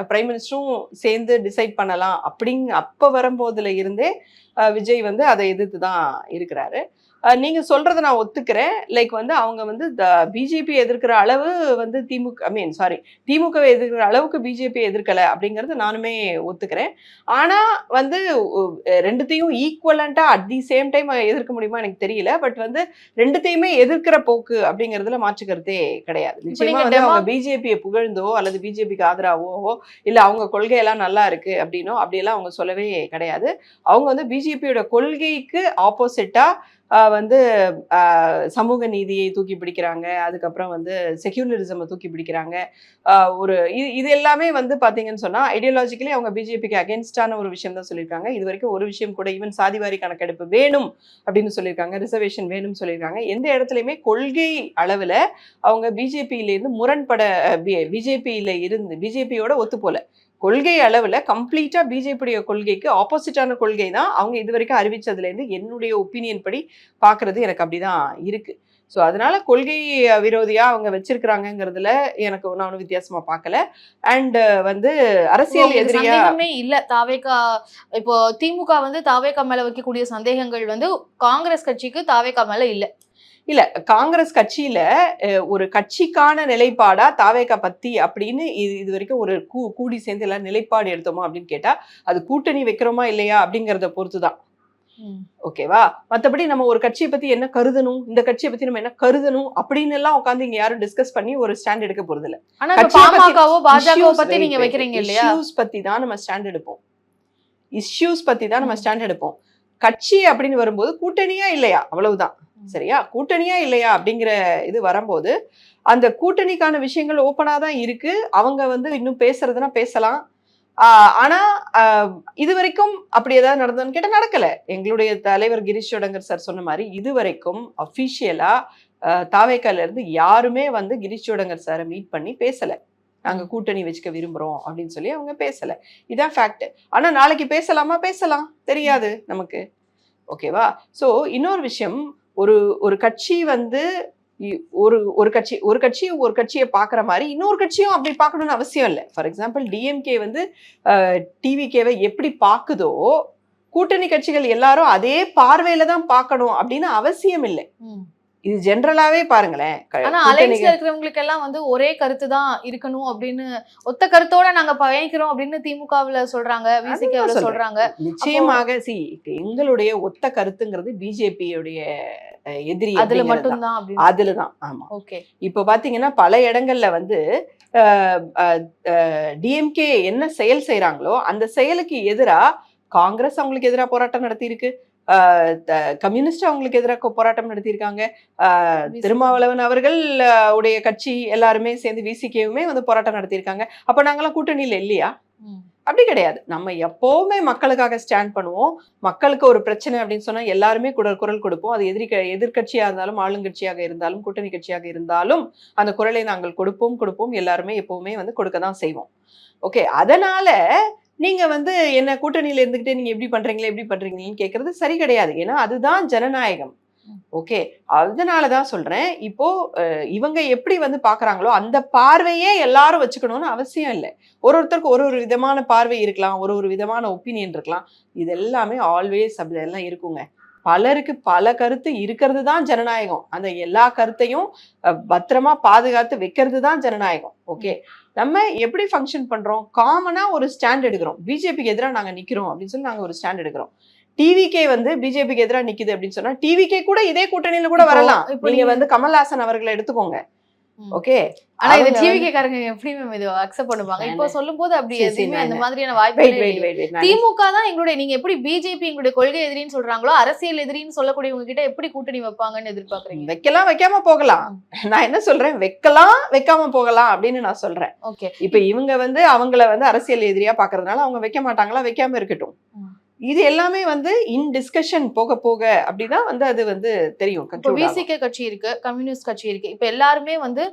பிரைம் மினிஸ்டரும் சேர்ந்து டிசைட் பண்ணலாம் அப்படிங் அப்போ வரும்போதுல இருந்தே விஜய் வந்து அதை எதிர்த்து தான் இருக்கிறாரு. நீங்க சொல்றதை நான் ஒத்துக்கிறேன். லைக் வந்து அவங்க வந்து பிஜேபி எதிர்க்கிற அளவு வந்து திமுக ஐ மீன் சாரி திமுகவை எதிர்க்கிற அளவுக்கு பிஜேபி எதிர்க்கல அப்படிங்கறது நானுமே ஒத்துக்கிறேன். ஆனா வந்து ரெண்டுத்தையும் ஈக்குவலண்டா அட் தி சேம் டைம் எதிர்க்க முடியுமா எனக்கு தெரியல. பட் வந்து ரெண்டுத்தையுமே எதிர்க்கிற போக்கு அப்படிங்கறதுல மாற்றுக்கருத்தே கிடையாது. நிச்சயமா வந்து அவங்க பிஜேபியை புகழ்ந்தோ அல்லது பிஜேபிக்கு ஆதரவோ இல்ல அவங்க கொள்கையெல்லாம் நல்லா இருக்கு அப்படின்னோ அப்படியெல்லாம் அவங்க சொல்லவே கிடையாது. அவங்க வந்து பிஜேபியோட கொள்கைக்கு ஆப்போசிட்டா வந்து சமூக நீதியை தூக்கி பிடிக்கிறாங்க. அதுக்கப்புறம் வந்து செக்யூலரிசமை தூக்கி பிடிக்கிறாங்க. ஒரு இது இது எல்லாமே வந்து பார்த்தீங்கன்னு சொன்னால் ஐடியாலஜிக்கலி அவங்க பிஜேபிக்கு அகேன்ஸ்டான ஒரு விஷயம் தான் சொல்லியிருக்காங்க. இது வரைக்கும் ஒரு விஷயம் கூட ஈவன் சாதிவாரி கணக்கெடுப்பு வேணும் அப்படின்னு சொல்லியிருக்காங்க. ரிசர்வேஷன் வேணும்னு சொல்லியிருக்காங்க. எந்த இடத்துலையுமே கொள்கை அளவில் அவங்க பிஜேபியிலேருந்து முரண்பட பிஜேபியில இருந்து பிஜேபியோட ஒத்து போல கொள்கை அளவுல கம்ப்ளீட்டா பிஜேபியுடைய கொள்கைக்கு ஆப்போசிட்டான கொள்கை தான் அவங்க இது வரைக்கும் அறிவிச்சதுல இருந்து என்னுடைய ஒப்பீனியன் படி பாக்குறது எனக்கு அப்படிதான் இருக்கு. ஸோ அதனால கொள்கை விரோதியா அவங்க வச்சிருக்கிறாங்கங்கிறதுல எனக்கு நான் ஒன்றும் வித்தியாசமா பார்க்கல அண்ட் வந்து அரசியல் உங்களுக்கு எதிரியா சந்தேகமே இல்ல. தாவேகா இப்போ திமுக வந்து தாவேகா மேல வைக்கக்கூடிய சந்தேகங்கள் வந்து காங்கிரஸ் கட்சிக்கு தாவேகா மேல இல்ல. இல்ல காங்கிரஸ் கட்சியில ஒரு கட்சிக்கான நிலைப்பாடா தாவேகா பத்தி அப்படின்னு இது இது வரைக்கும் ஒரு கூ கூடி சேர்ந்து எல்லாம் நிலைப்பாடு எடுத்தோமா அப்படின்னு கேட்டா அது கூட்டணி வைக்கிறோமா இல்லையா அப்படிங்கறத பொறுத்து தான் ம். ஓகேவா மத்தபடி நம்ம ஒரு கட்சியை பத்தி என்ன கருதணும் இந்த கட்சியை பத்தி நம்ம என்ன கருதணும் அப்படின்னு எல்லாம் உட்காந்து இங்க யாரும் டிஸ்கஸ் பண்ணி ஒரு ஸ்டாண்ட் எடுக்க போறது இல்ல பத்தி- நீங்க வைக்கிறீங்க இல்லையா? பத்தி தான் நம்ம ஸ்டாண்ட் எடுப்போம். இஷ்யூஸ் பத்தி தான் நம்ம ஸ்டாண்ட் எடுப்போம். கட்சி அப்படின்னு வரும்போது கூட்டணியா இல்லையா? அவ்வளவுதான். சரியா? கூட்டணியா இல்லையா? அப்படிங்கிற இது வரும்போது அந்த கூட்டணிக்கான விஷயங்கள் ஓப்பனா தான் இருக்கு. அவங்க வந்து இன்னும் பேசுறதுன்னா பேசலாம். ஆனா இது வரைக்கும் அப்படி ஏதாவது நடந்ததுன்னு கேட்டா நடக்கல. எங்களுடைய தலைவர் கிரீஷ் சோடங்கர் சார் சொன்ன மாதிரி இது வரைக்கும் அஃபிஷியலா தாவேக்கால இருந்து யாருமே வந்து கிரீஷ் சோடங்கர் சாரை மீட் பண்ணி பேசல. நாங்க கூட்டணி வச்சுக்க விரும்புறோம் அப்படின்னு சொல்லி அவங்க பேசல. இதான் ஃபேக்ட் ஆனா நாளைக்கு பேசலாமா? பேசலாம். தெரியாது நமக்கு. ஓகேவா? சோ இன்னொரு விஷயம் ஒரு ஒரு கட்சி வந்து ஒரு ஒரு கட்சி ஒரு கட்சி ஒரு கட்சியை பார்க்குற மாதிரி இன்னொரு கட்சியும் அப்படி பார்க்கணும்னு அவசியம் இல்லை. ஃபார் எக்ஸாம்பிள் டிஎம்கே வந்து டிவிகேவை எப்படி பார்க்குதோ கூட்டணி கட்சிகள் எல்லாரும் அதே பார்வையில தான் பார்க்கணும் அப்படின்னு அவசியம் இல்லை. இது ஜென்ரலாவே பாருங்களேன். ஆனா அலைன்ஸ்ல இருக்கிறவங்களுக்கு எல்லாம் வந்து ஒரே கருத்து தான் இருக்கணும் அப்படின்னு ஒத்த கருத்தோட நாங்க பயணிக்கிறோம் அப்படின்னு திமுகவுல சொல்றாங்க விசிகவுல. சொல்றாங்க. நிச்சயமாக சி எங்களுடைய ஒத்த கருத்துங்கிறது பிஜேபியுடைய எதிரி அதுல அப்படிங்கிறது தான். மட்டும் தான் அப்படின்னு. அதுலதான் ஆமா. ஓகே. இப்ப பாத்தீங்கன்னா பல இடங்கள்ல வந்து டிஎம்கே என்ன செயல் செய்றாங்களோ அந்த செயலுக்கு எதிரா காங்கிரஸ் அவங்களுக்கு எதிராக போராட்டம் நடத்தியிருக்கு. ஆஹ் த- கம்யூனிஸ்ட் அவங்களுக்கு எதிராக போராட்டம் நடத்தியிருக்காங்க. திருமாவளவன் அவர்கள் உடைய கட்சி எல்லாருமே சேர்ந்து விசிகேவுமே வந்து போராட்டம் நடத்தியிருக்காங்க. அப்ப நாங்கெல்லாம் கூட்டணியில இல்லையா. அப்படி கிடையாது. நம்ம எப்பவுமே மக்களுக்காக ஸ்டாண்ட் பண்ணுவோம். மக்களுக்கு ஒரு பிரச்சனை அப்படின்னு சொன்னா எல்லாருமே குரல் குரல் கொடுப்போம். அது எதிரி எதிர்க்கட்சியா இருந்தாலும் ஆளுங்கட்சியாக இருந்தாலும் கூட்டணி கட்சியாக இருந்தாலும் அந்த குரலை நாங்கள் கொடுப்போம் கொடுப்போம். எல்லாருமே எப்பவுமே வந்து கொடுக்க தான் செய்வோம். ஓகே அதனால நீங்க வந்து என்ன கூட்டணியில இருந்துகிட்டே நீங்க எப்படி பண்ணுறீங்களே எப்படி பண்ணுறீங்களேன்னு கேட்குறது சரி கிடையாது. ஏன்னா அதுதான் ஜனநாயகம். ஓகே. அதனாலதான் சொல்றேன். இப்போ இவங்க எப்படி வந்து பாக்குறாங்களோ அந்த பார்வையே எல்லாரும் வச்சுக்கணும்னு அவசியம் இல்லை. ஒரு ஒருத்தருக்கு ஒரு ஒரு விதமான பார்வை இருக்கலாம் ஒரு ஒரு விதமான ஒப்பீனியன் இருக்கலாம். இது எல்லாமே ஆல்வேஸ் அப்படியெல்லாம் இருக்குங்க. பலருக்கு பல கருத்து இருக்கிறது தான் ஜனநாயகம். அந்த எல்லா கருத்தையும் பத்திரமா பாதுகாத்து வைக்கிறது தான் ஜனநாயகம். ஓகே. நம்ம எப்படி ஃபங்க்ஷன் பண்றோம்? காமனா ஒரு ஸ்டாண்ட் எடுக்கிறோம். பிஜேபிக்கு எதிராக நாங்க நிக்கிறோம் அப்படின்னு சொல்லி நாங்க ஒரு ஸ்டாண்ட் எடுக்கிறோம். டிவிகே வந்து பிஜேபிக்கு எதிராக நிக்குது அப்படின்னு சொன்னா டிவிகே கூட இதே கூட்டணியில கூட வரலாம். இப்போ நீங்க நீங்க- வந்து கமல்ஹாசன் அவர்களை எடுத்துக்கோங்க. ஓகே? ஆனா இது டிவிகே காரங்க எப்படி மேம் இது அக்செப்ட் பண்ணுவாங்க? இப்போ நானு- சொல்லும் போது அப்படி எதுவுமே அந்த மாதிரியான வாய்ப்பு திமுக தான் எங்களுடைய நீங்க எப்படி பிஜேபி எங்களுடைய கொள்கை எதிரின்னு சொல்றாங்களோ அரசியல் எதிரின்னு சொல்லக்கூடியவங்க கிட்ட எப்படி கூட்டணி வைப்பாங்கன்னு எதிர்பார்க்கறீங்க? வைக்கலாம் வைக்காம போகலாம். நான் என்ன சொல்றேன்? வைக்கலாம் வைக்காம போகலாம் அப்படின்னு நான் சொல்றேன். ஓகே. இப்ப இவங்க வந்து அவங்கள வந்து அரசியல் எதிரியா பாக்குறதுனால அவங்க வைக்க மாட்டாங்களா? வைக்காம இருக்கட்டும். இது எல்லாமே வந்து இன் டிஸ்கஷன் போக போக அப்படிதான் வந்து அது வந்து தெரியும் இப்போ. விசிகே கட்சி இருக்கு கம்யூனிஸ்ட் கட்சி இருக்கு. இப்போ எல்லாருமே வந்து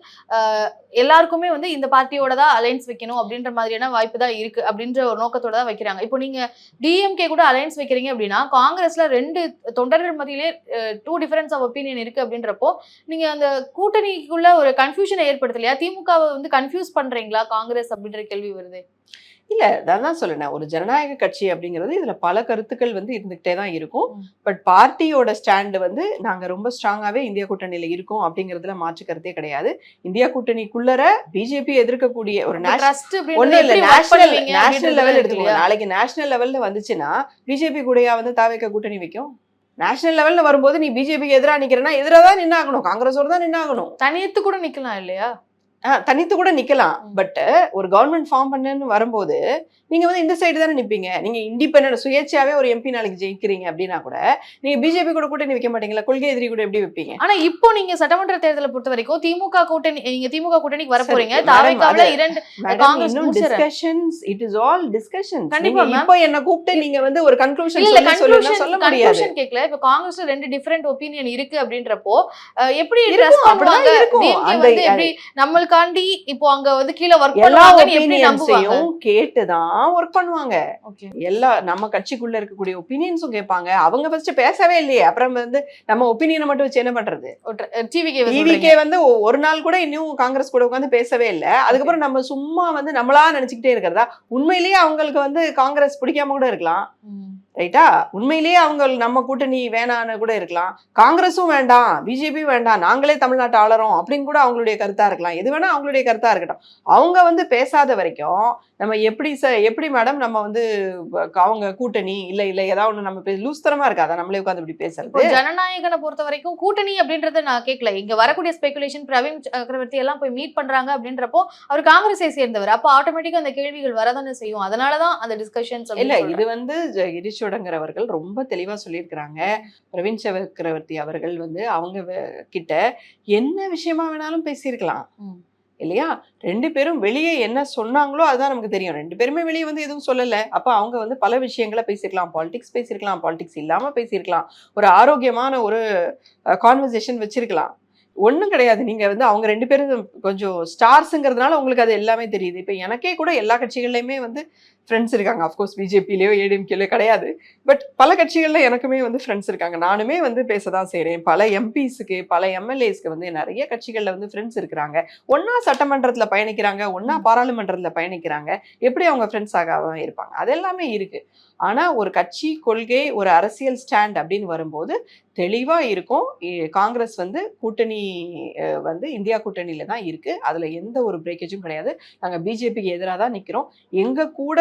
எல்லாருக்குமே வந்து இந்த பார்ட்டியோட தான் அலைன்ஸ் வைக்கணும் அப்படின்ற மாதிரியான வாய்ப்பு தான் இருக்கு அப்படின்ற ஒரு நோக்கத்தோட தான் வைக்கிறாங்க. இப்போ நீங்க டிஎம்கே கூட அலைன்ஸ் வைக்கிறீங்க அப்படின்னா காங்கிரஸ்ல ரெண்டு தொண்டர்கள் மத்தியிலே டூ டிஃபரன்ஸ் ஆஃப் ஒப்பீனியன் இருக்கு அப்படின்றப்போ நீங்க அந்த கூட்டணிக்குள்ள ஒரு கன்ஃபியூஷனை ஏற்படுத்தலையா? திமுகவை வந்து கன்ஃபியூஸ் பண்றீங்களா? காங்கிரஸ் அப்படின்ற கேள்வி வருது. இல்ல நான் தான் சொல்லினேன். ஒரு ஜனநாயக கட்சி அப்படிங்கிறது இதுல பல கருத்துக்கள் வந்து இருந்துகிட்டே தான் இருக்கும். பட் பார்ட்டியோட ஸ்டாண்ட் வந்து நாங்க ரொம்ப ஸ்ட்ராங்காவே இந்தியா கூட்டணியில இருக்கோம் அப்படிங்கிறதுல மாற்று கருத்தே கிடையாது. இந்தியா கூட்டணிக்குள்ளர பிஜேபி எதிர்க்கக்கூடிய ஒரு ஒண்ணும் இல்ல நேஷனல் நேஷனல் லெவல் எடுத்துக்கோங்க. நாளைக்கு நேஷனல் லெவல்ல வந்துச்சுன்னா பிஜேபி கூடயா வந்து தாவேக்க கூட்டணி வைக்கும்? நேஷனல் லெவல்ல வரும்போது நீ பிஜேபிக்கு எதிரா நிக்கிறேன்னா எதிராக தான் நின்னாகணும். காங்கிரஸோட தான் நின்னாகணும். தனியத்து கூட நிக்கலாம் இல்லையா? தனித்து கூட நிக்கலாம். பட் ஒரு கவர்மெண்ட் ஃபார்ம் பண்ணுன்னு வரும்போது நீங்க வந்து இந்த சைடு தானே நிப்பீங்க நீங்க இண்டிபெண்டன்ட் சுயேட்சையாவே ஒரு எம்பி நாளைக்கு ஜெயிக்கிறீங்க அப்படின்னா கூட நீங்க பிஜேபி கூட கூட்டணி வைக்க மாட்டீங்களா கொள்கை எதிரி கூட எப்படி வைப்பீங்க ஆனா இப்போ நீங்க சட்டமன்ற தேர்தலை பொறுத்த வரைக்கும் திமுக கூட்டணி நீங்க திமுக கூட்டணிக்கு வர போறீங்க தாவேக்காவுல இரண்டு Congress. Discussions it is all discussion கண்டிப்பா. இப்போ என்ன கூப்பிட்டு நீங்க வந்து ஒரு கன்க்ளூஷன் இல்ல கன்க்ளூஷன் சொல்ல முடியாது கேக்கல இப்ப காங்கிரஸ்ல ரெண்டு டிஃபரெண்ட் ஒப்பீனியன் இருக்கு அப்படின்றப்போ எப்படி இருக்கும், ட்ரெஸ் பண்ணுவாங்க இருக்கும். DMK நம்மளுக்காண்டி இப்போ அங்க வந்து கீழே ஒர்க் பண்ணுவாங்கன்னு கேட்டுதான் ஒர்க் பண்ணுவாங்க. எல்லா நம்ம கட்சிக்குள்ள இருக்கக்கூடிய ஒப்பீனியன்ஸும் கேட்பாங்க. அவங்க ஃபர்ஸ்ட் பேசவே இல்லையே. அப்புறம் வந்து நம்ம ஒப்பீனியனை மட்டும் வச்சு என்ன பண்றது? டிவிகே டிவிகே வந்து ஒரு நாள் கூட இன்னும் காங்கிரஸ் கூட உட்காந்து பேசவே இல்லை. அதுக்கப்புறம் நம்ம சும்மா வந்து நம்மளா நினைச்சுக்கிட்டே இருக்கிறதா? உண்மையிலேயே அவங்களுக்கு வந்து காங்கிரஸ் பிடிக்காம கூட இருக்கலாம். ரைட்டா உண்மையிலேயே அவங்க நம்ம கூட்டணி வேணான்னு கூட இருக்கலாம். காங்கிரஸும் வேண்டாம் பிஜேபி வேண்டாம் நாங்களே தமிழ்நாட்டை ஆளறோம் அப்படின்னு கூட அவங்களுடைய கருத்தா இருக்கலாம். எது வேணா அவங்களுடைய கருத்தா இருக்கட்டும். அவங்க வந்து பேசாத வரைக்கும் நம்ம எப்படி ச எப்படி மேடம் நம்ம வந்து அவங்க கூட்டணி இல்ல இல்ல ஏதாவது ஒண்ணு நம்ம லூஸ்தரமா இருக்காதா நம்மளே உட்காந்து இப்படி இப்போ பேசுறது ஜனநாயகனை பொறுத்த வரைக்கும் கூட்டணி அப்படின்றத நான் கேட்கல. இங்க வரக்கூடிய ஸ்பெகுலேஷன் பிரவீன் சக்கரவர்த்தி எல்லாம் போய் மீட் பண்றாங்க அப்படின்றப்போ அவர் காங்கிரஸை சேர்ந்தவர். அப்போ ஆட்டோமேட்டிக்கா அந்த கேள்விகள் வரதானே செய்யும். அதனாலதான் அந்த டிஸ்கஷன்ஸ் இல்ல இது வந்து அவர்கள் ரொம்ப தெளிவா சொல்லியிருக்கிறாங்க. பிரவீன் சக்கரவர்த்தி அவர்கள் வந்து அவங்க கிட்ட என்ன விஷயமா வேணாலும் பேசியிருக்கலாம். இல்லையா? ரெண்டு பேரும் வெளியே என்ன சொன்னாங்களோ அதுதான் நமக்கு தெரியும். ரெண்டு பேருமே வெளியே வந்து எதுவும் சொல்லல. அப்ப அவங்க வந்து பல விஷயங்களை பேசியிருக்கலாம். பாலிடிக்ஸ் பேசியிருக்கலாம். பாலிடிக்ஸ் இல்லாம பேசியிருக்கலாம். ஒரு ஆரோக்கியமான ஒரு கான்வர்சேஷன் வச்சிருக்கலாம். ஒண்ணும் கிடையாது. நீங்க வந்து அவங்க ரெண்டு பேரும் கொஞ்சம் ஸ்டார்ஸுங்கிறதுனால உங்களுக்கு அது எல்லாமே தெரியுது. இப்ப எனக்கே கூட எல்லா கட்சிகள்லயுமே வந்து ஃப்ரெண்ட்ஸ் இருக்காங்க. அஃப்கோர்ஸ் பிஜேபிலேயோ ஏடிஎம்கேலயோ கிடையாது. பட் பல கட்சிகள்ல எனக்குமே வந்து ஃப்ரெண்ட்ஸ் இருக்காங்க. நானுமே வந்து பேச தான் செய்கிறேன் பல எம்பிஸ்க்கு பல எம்எல்ஏஸ்க்கு வந்து நிறைய கட்சிகள்ல வந்து ஃப்ரெண்ட்ஸ் இருக்கிறாங்க. ஒண்ணா சட்டமன்றத்துல பயணிக்கிறாங்க. ஒண்ணா பாராளுமன்றத்துல பயணிக்கிறாங்க. எப்படி அவங்க ஃப்ரெண்ட்ஸ் ஆகாம இருப்பாங்க? அது எல்லாமே இருக்கு. ஆனா ஒரு கட்சி கொள்கை ஒரு அரசியல் ஸ்டாண்ட் அப்படின்னு வரும்போது தெளிவா இருக்கும். காங்கிரஸ் வந்து கூட்டணி வந்து இந்தியா கூட்டணியில தான் இருக்கு. அதுல எந்த ஒரு பிரேக்கேஜும் கிடையாது. நாங்க பிஜேபிக்கு எதிராக தான் நிக்கிறோம். எங்க கூட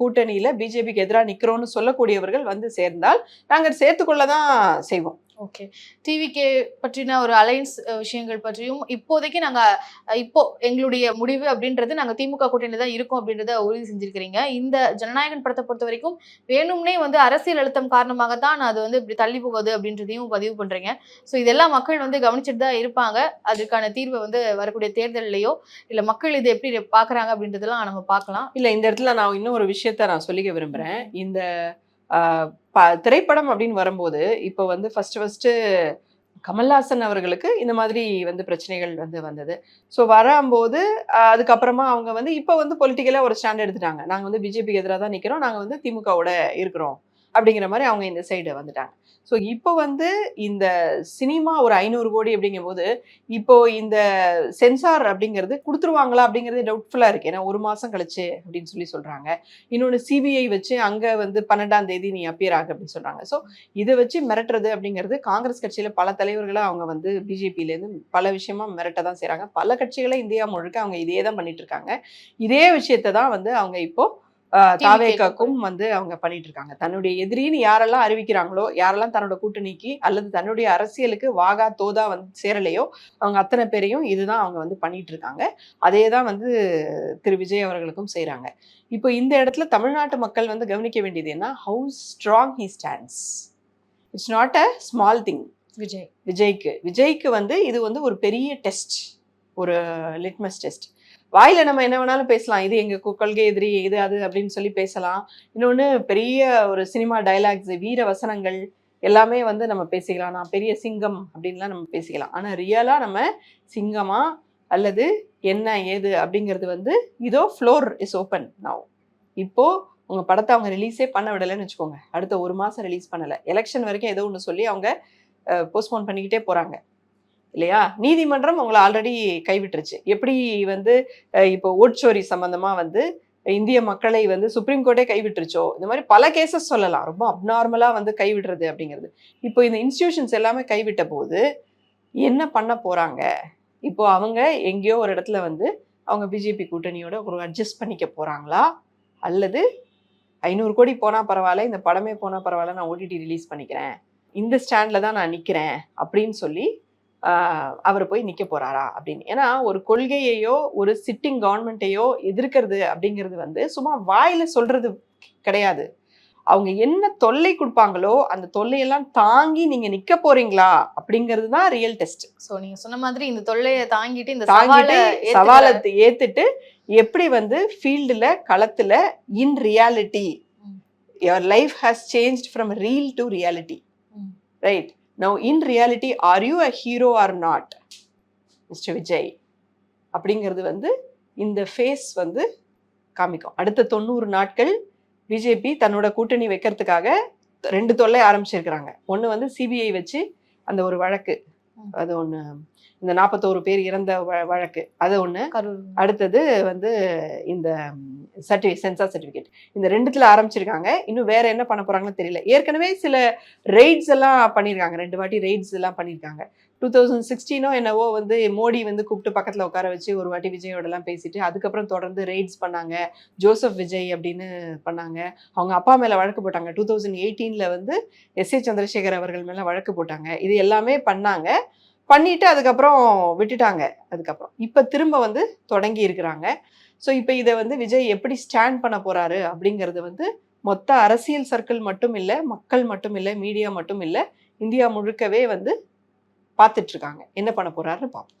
கூட்டணியில் பிஜேபிக்கு எதிராக நிக்கிறோம்னு சொல்லக்கூடியவர்கள் வந்து சேர்ந்தால் நாங்கள் சேர்த்துக்கொள்ள தான் செய்வோம். ஓகே டிவிகே பற்றின ஒரு அலைன்ஸ் விஷயங்கள் பற்றியும் இப்போதைக்கு நாங்க அஹ், இப்போ எங்களுடைய முடிவு அப்படின்றது நாங்க திமுக கூட்டணியில தான் இருக்கோம் அப்படின்றத உறுதி செஞ்சிருக்கிறீங்க. இந்த ஜனநாயகன் படத்தை பொறுத்த வரைக்கும் வேணும்னே வந்து அரசியல் அழுத்தம் காரணமாக தான் அது வந்து இப்படி தள்ளி போகுது அப்படின்றதையும் பதிவு பண்றீங்க. ஸோ இதெல்லாம் மக்கள் வந்து கவனிச்சுட்டு தான் இருப்பாங்க. அதுக்கான தீர்வை வந்து வரக்கூடிய தேர்தல்லையோ இல்ல மக்கள் இதை எப்படி பாக்குறாங்க அப்படின்றதெல்லாம் நம்ம பார்க்கலாம். இல்ல இந்த இடத்துல நான் இன்னும் ஒரு விஷயத்த நான் சொல்லிக்க விரும்புறேன். இந்த திரைப்படம் அப்படின்னு வரும்போது இப்போ வந்து ஃபர்ஸ்ட் ஃபர்ஸ்ட் கமல்ஹாசன் அவர்களுக்கு இந்த மாதிரி வந்து பிரச்சனைகள் வந்து வந்தது. ஸோ வரும்போது அதுக்கப்புறமா அவங்க வந்து இப்போ வந்து பொலிட்டிக்கலாக ஒரு ஸ்டாண்ட் எடுத்துட்டாங்க. நாங்கள் வந்து பிஜேபிக்கு எதிராக தான் நிற்கிறோம் நாங்கள் வந்து திமுகவோட இருக்கிறோம். அப்படிங்கிற மாதிரி அவங்க இந்த சைடு வந்துட்டாங்க. ஸோ இப்போ வந்து இந்த சினிமா ஒரு ஐநூறு கோடி அப்படிங்கும்போது இப்போ இந்த சென்சார் அப்படிங்கிறது கொடுத்துருவாங்களா அப்படிங்கிறது டவுட்ஃபுல்லாக இருக்கு. ஏன்னா ஒரு மாதம் கழிச்சு அப்படின்னு சொல்லி சொல்கிறாங்க இன்னொன்று சிபிஐ வச்சு அங்கே வந்து பன்னெண்டாம் தேதி நீ அப்பியர் ஆகு அப்படின்னு சொல்கிறாங்க ஸோ இதை வச்சு மிரட்டுறது அப்படிங்கிறது காங்கிரஸ் கட்சியில் பல தலைவர்களை அவங்க வந்து பிஜேபியிலேருந்து பல விஷயமா மிரட்ட தான் செய்கிறாங்க பல கட்சிகளை இந்தியா முழுக்க அவங்க இதே தான் பண்ணிட்டு இருக்காங்க. இதே விஷயத்தை தான் வந்து அவங்க இப்போ தாவேக்காக்கும் வந்து அவங்க பண்ணிட்டு இருக்காங்க தன்னுடைய எதிரின்னு யாரெல்லாம் அறிவிக்கிறாங்களோ யாரெல்லாம் தன்னோட கூட்டணிக்கு அல்லது தன்னுடைய அரசியலுக்கு வாகா தோதா வந்து சேரலையோ அவங்க அத்தனை பேரையும் இதுதான் அவங்க வந்து பண்ணிட்டு இருக்காங்க அதே தான் வந்து திரு. விஜய் அவர்களுக்கும் செய்றாங்க. இப்போ இந்த இடத்துல தமிழ்நாட்டு மக்கள் வந்து கவனிக்க வேண்டியது என்ன? How strong he stands it's not a small thing Vijay. விஜய்க்கு. விஜய்க்கு வந்து இது வந்து ஒரு பெரிய டெஸ்ட் ஒரு லிட்மஸ் டெஸ்ட் வாயில நம்ம என்ன வேணாலும் பேசலாம். இது எங்க கொள்கை எதிரி இது அது அப்படின்னு சொல்லி பேசலாம். இன்னொன்று பெரிய ஒரு சினிமா டைலாக்ஸ் வீர வசனங்கள் எல்லாமே வந்து நம்ம பேசிக்கலாம். நான் பெரிய சிங்கம் அப்படின்லாம் நம்ம பேசிக்கலாம். ஆனா ரியலா நம்ம சிங்கமா அல்லது என்ன ஏது அப்படிங்கிறது வந்து இதோ ஃப்ளோர் இஸ் ஓப்பன் நான் இப்போ உங்க படத்தை அவங்க ரிலீஸே பண்ண விடலைன்னு வச்சுக்கோங்க. அடுத்த ஒரு மாசம் ரிலீஸ் பண்ணல. எலெக்ஷன் வரைக்கும் ஏதோ ஒன்று சொல்லி அவங்க போஸ்ட்போன் பண்ணிக்கிட்டே போறாங்க. இல்லையா? நீதிமன்றம் உங்களை ஆல்ரெடி கைவிட்டுருச்சு. எப்படி வந்து இப்போ ஓட்சோரி சம்பந்தமா வந்து இந்திய மக்களை வந்து சுப்ரீம் கோர்ட்டே கைவிட்டுருச்சோ? இந்த மாதிரி பல கேசஸ் சொல்லலாம். ரொம்ப அப்நார்மலாக வந்து கைவிடுறது அப்படிங்கிறது. இப்போ இந்த இன்ஸ்டிடியூஷன்ஸ் எல்லாமே கைவிட்ட போது என்ன பண்ண போகிறாங்க இப்போ அவங்க எங்கேயோ ஒரு இடத்துல வந்து அவங்க பிஜேபி கூட்டணியோட ஒரு அட்ஜஸ்ட் பண்ணிக்க போகிறாங்களா அல்லது ஐநூறு கோடி போனால் பரவாயில்ல இந்த படமே போனால் பரவாயில்ல நான் ஓடிடி ரிலீஸ் பண்ணிக்கிறேன். இந்த ஸ்டாண்டில் தான் நான் நிற்கிறேன் அப்படின்னு சொல்லி அவர் போய் நிக்க போறாரா அப்படின்னு. ஏன்னா ஒரு கொள்கையையோ ஒரு சிட்டிங் கவர்மெண்ட்டையோ எதிர்க்கிறது அப்படிங்கிறது வந்து சும்மா வாயில சொல்றது கிடையாது. அவங்க என்ன தொல்லை கொடுப்பாங்களோ அந்த தொல்லையெல்லாம் தாங்கி நீங்க நிக்க போறீங்களா அப்படிங்கிறது தான் ரியல் டெஸ்ட் சோ நீங்க சொன்ன மாதிரி இந்த தொல்லையை தாங்கிட்டு இந்த தாங்கிட்டு சவாலை ஏத்துட்டு எப்படி வந்து ஃபீல்டுல களத்துல in reality your life has change from reel to reality. Right now in reality are you a hero or not mister Vijay அப்படிங்கிறது வந்து இந்த ஃபேஸ் வந்து காமிக்கும். அடுத்த தொண்ணூறு நாட்கள் பிஜேபி தன்னோட கூட்டணி வைக்கிறதுக்காக ரெண்டு தொல்லை ஆரம்பிச்சிருக்கிறாங்க. ஒன்று வந்து சிபிஐ வச்சு அந்த ஒரு வழக்கு. அது ஒன்று இந்த நாற்பத்தோரு பேர் இறந்த வழக்கு. அது ஒன்று அடுத்தது வந்து இந்த சர்டிஃபிகேட் சென்சார் சர்டிஃபிகேட் இந்த ரெண்டுத்துல ஆரம்பிச்சிருக்காங்க. இன்னும் வேற என்ன பண்ண போறாங்கன்னு தெரியல. ஏற்கனவே சில ரெய்ட்ஸ் எல்லாம் பண்ணியிருக்காங்க ரெண்டு வாட்டி ரெய்ட்ஸ் எல்லாம் பண்ணியிருக்காங்க டூ தௌசண்ட் சிக்ஸ்டீனோ என்னவோ வந்து மோடி வந்து கூப்பிட்டு பக்கத்தில் உட்கார வச்சு ஒரு வாட்டி விஜயோடலாம் பேசிட்டு அதுக்கப்புறம் தொடர்ந்து ரெய்ட்ஸ் பண்ணாங்க. ஜோசப் விஜய் அப்படின்னு பண்ணாங்க. அவங்க அப்பா மேலே வழக்கு போட்டாங்க. டூ தௌசண்ட் எயிட்டீனில் வந்து எஸ் ஏ சந்திரசேகர் அவர்கள் மேலே வழக்கு போட்டாங்க. இது எல்லாமே பண்ணாங்க. பண்ணிட்டு அதுக்கப்புறம் விட்டுட்டாங்க. அதுக்கப்புறம். இப்போ திரும்ப வந்து தொடங்கி இருக்கிறாங்க. ஸோ இப்போ இதை வந்து விஜய் எப்படி ஸ்டாண்ட் பண்ண போறாரு அப்படிங்கிறது வந்து மொத்த அரசியல் சர்க்கிள் மட்டும் இல்லை மக்கள் மட்டும் இல்லை மீடியா மட்டும் இல்லை இந்தியா முழுக்கவே வந்து பார்த்துட்ருக்காங்க என்ன பண்ண போறாருன்னு பார்ப்போம்.